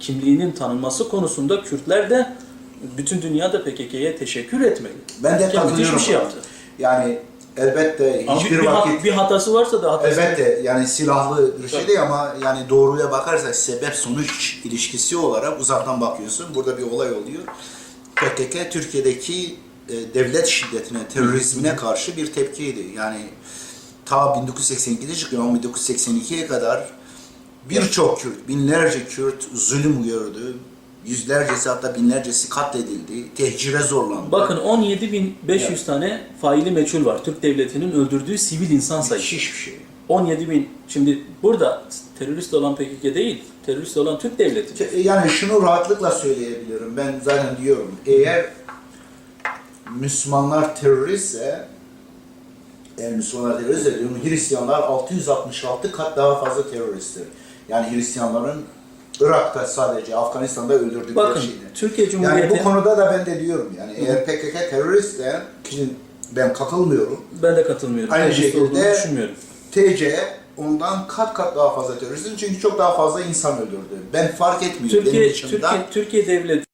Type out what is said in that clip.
kimliğinin tanınması konusunda Kürtler de bütün dünyada PKK'ye teşekkür etmeli. Ben de müthiş katılıyorum. bir şey yaptı. Yani elbette Ama hiçbir bir, vakit bir hatası varsa da hatası Elbette yani silahlı bir şey değil ama yani doğruya bakarsak sebep sonuç ilişkisi olarak uzaktan bakıyorsun. Burada bir olay oluyor. PKK Türkiye'deki e, devlet şiddetine, terörizmine karşı bir tepkiydi. Yani ta 1982'de çıkıyor ama 1982'ye kadar birçok Kürt, binlerce Kürt zulüm gördü. Yüzlercesi hatta binlercesi katledildi. Tehcire zorlandı. Bakın 17.500 Evet. tane faili meçhul var. Türk devletinin öldürdüğü sivil insan sayısı. Müthiş bir şey. 17 bin. Şimdi burada terörist olan PKK değil, terörist olan Türk devleti. Yani şunu rahatlıkla söyleyebilirim. Ben zaten diyorum. Eğer Müslümanlar teröristse eğer Müslümanlar teröristse diyorum Hristiyanlar 666 kat daha fazla teröristtir. Yani Hristiyanların Irak'ta sadece Afganistan'da öldürdükleri Bakın şeydi. Türkiye Yani Cumhuriyeti, bu konuda da ben de diyorum yani eğer PKK teröristse ki ben katılmıyorum. ben de katılmıyorum. Aynı Terörist şekilde- düşünmüyorum. TC ondan kat kat daha fazla teröristtir çünkü çok daha fazla insan öldürdü. Ben fark etmiyorum. Türkiye, Benim Türkiye, Türkiye devleti